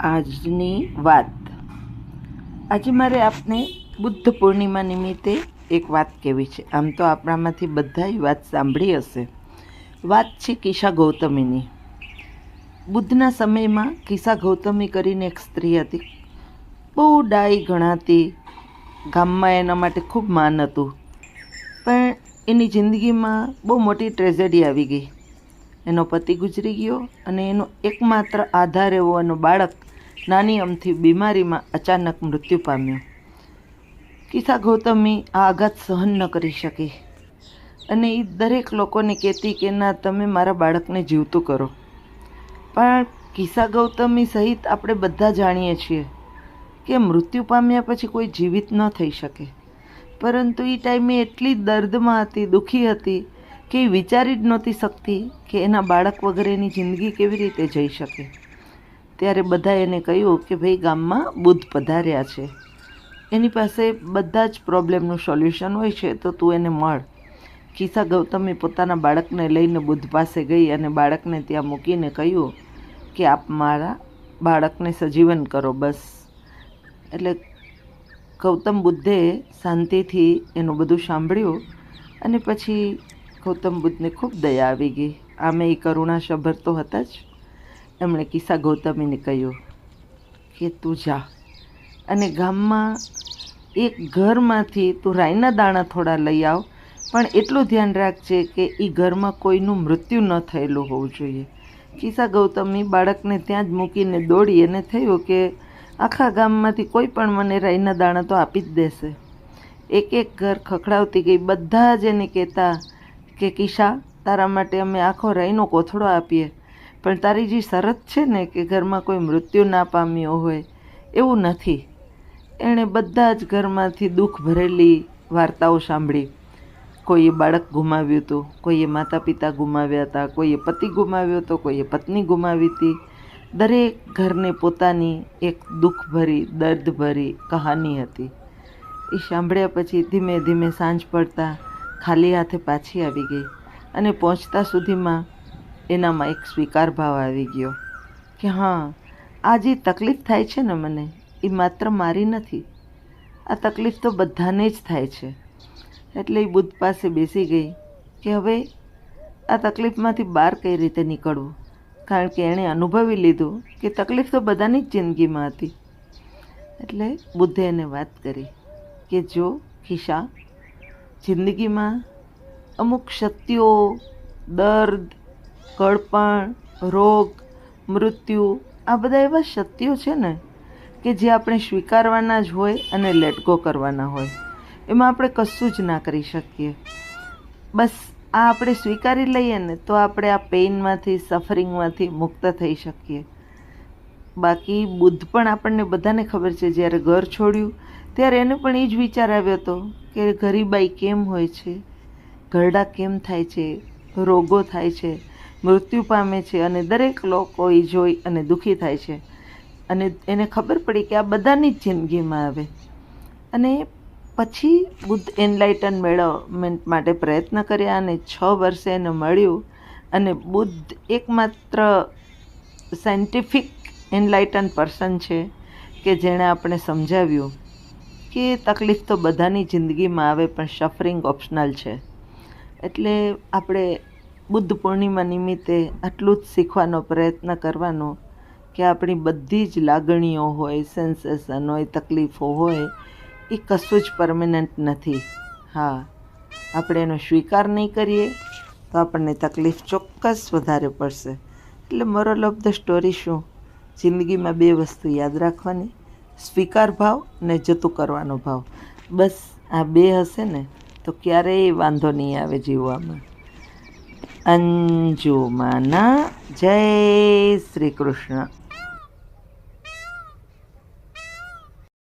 આજની વાત. આજે મારે આપને બુદ્ધ પૂર્ણિમા નિમિત્તે એક વાત કહેવી છે. આમ તો આપણામાંથી બધાય વાત સાંભળી હશે. વાત છે કિશા ગૌતમીની. બુદ્ધના સમયમાં કિશા ગૌતમી કરીને એક સ્ત્રી હતી. બહુ ડાઈ ગણાતી, ગામમાં એના માટે ખૂબ માન હતું. પણ એની જિંદગીમાં બહુ મોટી ટ્રેજેડી આવી ગઈ. એનો પતિ ગુજરી ગયો અને એનો એકમાત્ર આધાર એવો એનો બાળક નાની અમથી બીમારીમાં અચાનક મૃત્યુ પામ્યો. કિસા ગૌતમી આ આઘાત સહન ન કરી શકી અને એ દરેક લોકોને કહેતી કે, ના, તમે મારા બાળકને જીવતું કરો. પણ કિસ્સા ગૌતમી સહિત આપણે બધા જાણીએ છીએ કે મૃત્યુ પામ્યા પછી કોઈ જીવિત ન થઈ શકે. પરંતુ એ ટાઈમે એટલી દર્દમાં હતી, દુઃખી હતી કે વિચારી જ નહોતી શકતી કે એના બાળક વગેરેની જિંદગી કેવી રીતે જઈ શકે. ત્યારે બધા એને કહ્યું કે ભાઈ ગામમાં બુદ્ધ પધાર્યા છે. એની પાસે બધા જ પ્રોબ્લેમનું સોલ્યુશન હોય છે તો તું એને મળ. કિસ્સા ગૌતમે પોતાના બાળકને લઈને બુદ્ધ પાસે ગઈ અને બાળકને ત્યાં મૂકીને કહ્યું કે આપ મારા બાળકને સજીવન કરો બસ. એટલે ગૌતમ બુદ્ધે શાંતિથી એનું બધું સાંભળ્યું અને પછી ગૌતમ બુદ્ધને ખૂબ દયા આવી ગઈ. આમે એ કરુણા સભર તો હતા જ. એમણે કિસ્સા ગૌતમીને કહ્યું, કે તું જા અને ગામમાં એક ઘરમાંથી તું રાઈના દાણા થોડા લઈ આવ, પણ એટલું ધ્યાન રાખજે કે એ ઘરમાં કોઈનું મૃત્યુ ન થયેલું હોવું જોઈએ. કિસ્સા ગૌતમી બાળકને ત્યાં જ મૂકીને દોડી અને થયું કે આખા ગામમાંથી કોઈ પણ મને રાઈના દાણા તો આપી જ દેશે. એક એક ઘર ખખડાવતી ગઈ. બધા જ એને કહેતા કે કિશા, તારા માટે અમે આખો રાઈનો કોથળો આપીએ. પણ તારી જે શરત છે ને કે ઘરમાં કોઈ મૃત્યુ ના પામ્યો હોય, એવું નથી. એણે બધા જ ઘરમાંથી દુઃખ ભરેલી વાર્તાઓ સાંભળી. કોઈએ બાળક ગુમાવ્યું હતું, કોઈએ માતા પિતા ગુમાવ્યા હતા, કોઈએ પતિ ગુમાવ્યો હતો, કોઈએ પત્ની ગુમાવી હતી. દરેક ઘરને પોતાની એક દુઃખભરી, દર્દભરી કહાની હતી. એ સાંભળ્યા પછી ધીમે ધીમે સાંજ પડતા ખાલી હાથે પાછી આવી ગઈ અને પહોંચતા સુધીમાં એનામાં એક સ્વીકાર ભાવ આવી ગયો કે હા, આ જે તકલીફ થાય છે ને મને, એ માત્ર મારી નથી. આ તકલીફ તો બધાને જ થાય છે. એટલે એ બુદ્ધ પાસે બેસી ગઈ કે હવે આ તકલીફમાંથી બહાર કઈ રીતે નીકળવું? કારણ કે એણે અનુભવી લીધું કે તકલીફ તો બધાની જ જિંદગીમાં હતી. એટલે બુદ્ધે એને વાત કરી કે જો ખિશા જિંદગીમાં અમુક શક્તિઓ, દર્દ કળપણ રોગ, મૃત્યુ, આ બધા એવા શક્તિઓ છે ને કે જે આપણે સ્વીકારવાના જ હોય અને લેટગો કરવાના હોય. એમાં આપણે કશું જ ના કરી શકીએ. બસ આ આપણે સ્વીકારી લઈએ ને તો આપણે આ પેઇનમાંથી સફરિંગમાંથી મુક્ત થઈ શકીએ. બાકી બુદ્ધ પણ આપણને બધાને ખબર છે, જ્યારે ઘર છોડ્યું, ત્યારે એને પણ એ જ વિચાર આવ્યો હતો. કે ગરીબાઈ કેમ હોય છે? ઘરડા કેમ થાય છે? રોગો થાય છે? મૃત્યુ પામે છે અને દરેક લોકો એ જોઈ અને દુઃખી થાય છે. અને એને ખબર પડી કે આ બધાની જ જિંદગીમાં આવે. અને પછી બુદ્ધ એનલાઇટન મેળવમેન્ટ માટે પ્રયત્ન કર્યા અને છ વર્ષે એને મળ્યું. અને બુદ્ધ એકમાત્ર સાયન્ટિફિક એનલાઇટન પર્સન છે કે જેણે આપણે સમજાવ્યું. કે તકલીફ તો બધાની જિંદગીમાં આવે, પણ સફરિંગ ઓપ્શનલ છે. એટલે આપણે બુદ્ધ પૂર્ણિમા નિમિત્તે આટલું જ શીખવાનો પ્રયત્ન કરવાનો કે આપણી બધી જ લાગણીઓ હોય સેન્સેશન હોય, તકલીફો હોય, એ કશું જ પરમેનન્ટ નથી. હા, આપણે એનો સ્વીકાર નહીં કરીએ તો આપણને તકલીફ ચોક્કસ વધારે પડશે. એટલે મોરલ ઓફ ધ સ્ટોરી શું? જિંદગીમાં બે વસ્તુ યાદ રાખવાની. સ્વીકાર ભાવ ને જતું કરવાનો ભાવ. બસ, આ બે હશે ને, તો ક્યારેય વાંધો નહીં આવે જીવવામાં. અંજુમાના જય શ્રી કૃષ્ણ.